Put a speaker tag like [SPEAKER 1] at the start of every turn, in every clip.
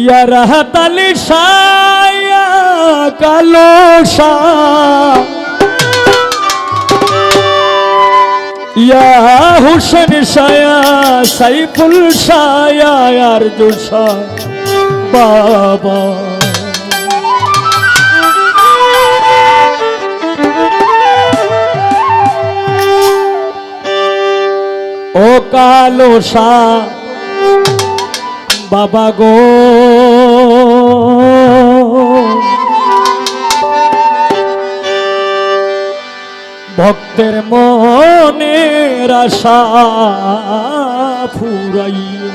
[SPEAKER 1] ইয়া রাহাত আলী সায়া কালো শাহ ইয়া হুসেন সায়া, সাইফুল সায়া আর জোসা বাবা। ও কালো শাহ বাবা গো। ভক্তের মনের আশা ফুরাইও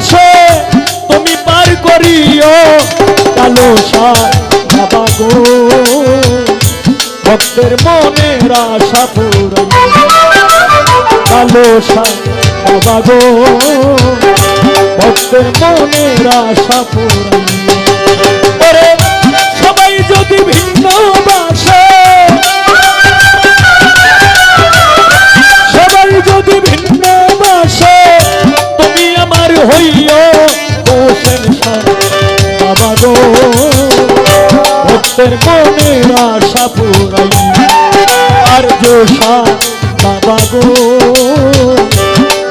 [SPEAKER 1] বাসে তুমি পার করিও কালো সার বাবা গো। ভক্তের মনের আশা পুরাই কালো সার বাবা গো। ভক্তের মনের আশা পুরাই সবাই যদি ভিন্ন বাসে ভক্তের মনের আশা পুরাই। আর জোসা বাবা গো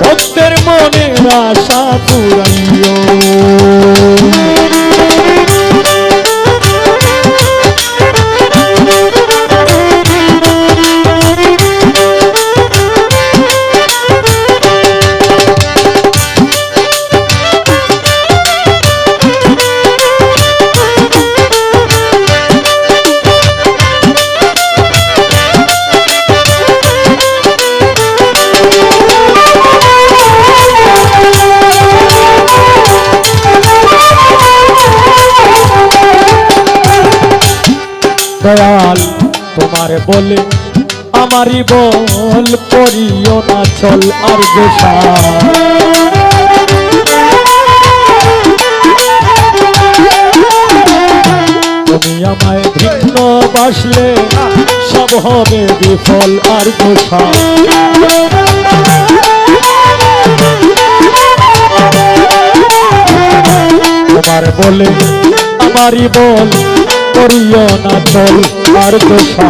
[SPEAKER 1] ভক্তের মনের আশা পুরাইও। বলে, আমারই বল করিও না, চল আর গোসা। তুমি আমায় ভিন্ন বাসলে সব হবে বিফল আর গোসা। তোমার বলে, আমারই বল করিও না, চল আর দোষা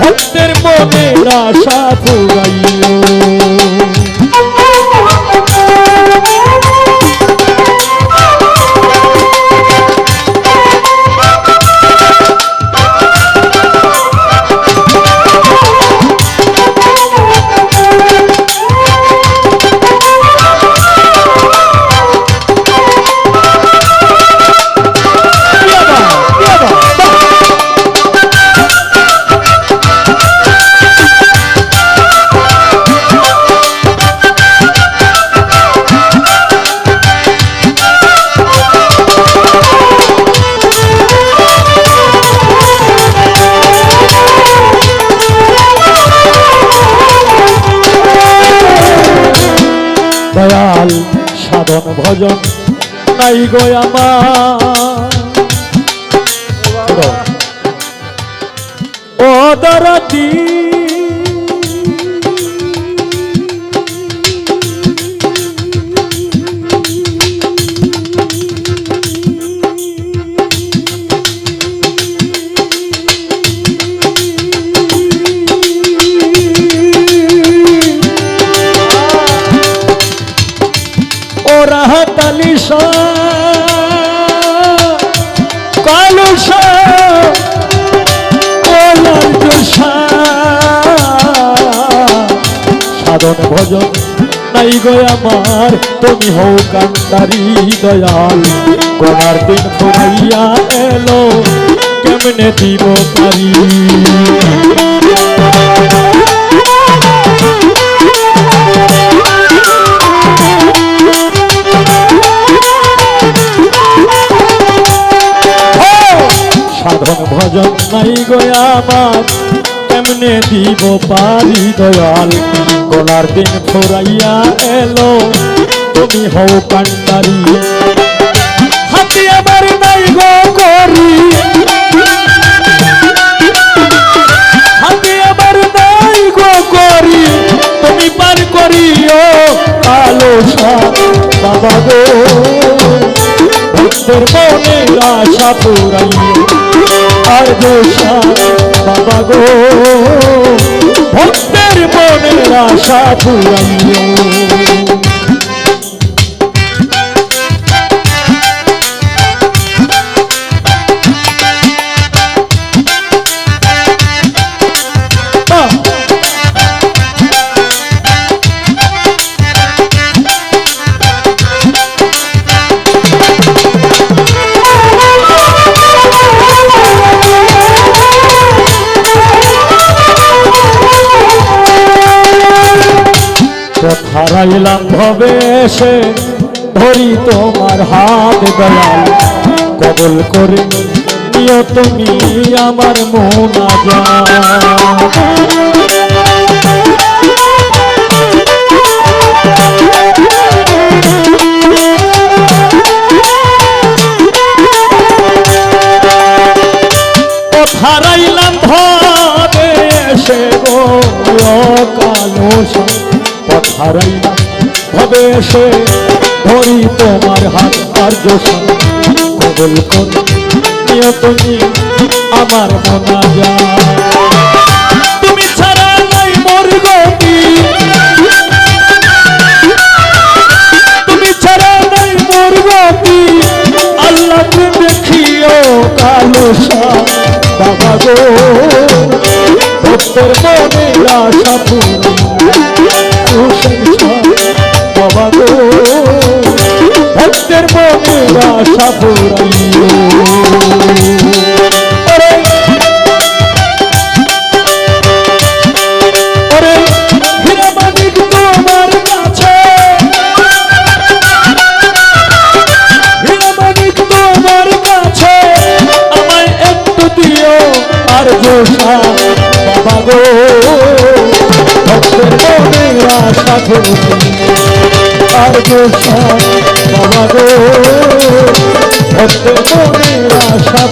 [SPEAKER 1] ভক্তের মনের আশা পুরাইও সাধন ভজন নাই গো আমার। ও দরদি। রাহাত আলী কালু সাধন ভজন নাই গো আমার, তুমি হও কান্দারি দয়াল। গোনার দিন ফুরাইয়া এলো, কেমনে দিব পারি? ভজন নাই গো আমার, কেমনে দিব পারি দয়াল? গলার দিন ফুরাইয়া এলো, তুমি হও কান্ডারি। হাতি আমার নাই গো করি। হাতি আমার নাই গো করি। তুমি পার করিও কালো বাবা গো। ভক্তের মনে আশা পুরাইও। আর দোষা বাবা গো ভক্তের মনের আশা পুরাইও হারাইলাম ভবে এসে ধরি তোমার হাত দয়াল। কবল করে নিও তুমি আমার মোনা হারাইলাম এসে ধরি তোমার হাত আর কবল কর তুমি আমার মনা দেখিও কালো বাবা গো, ভক্তর মনে আশা বাবা আর জোসা বাবা গো ভক্তের মনে আশা আর জোসা বাবা গো। ভক্ত মনে আশা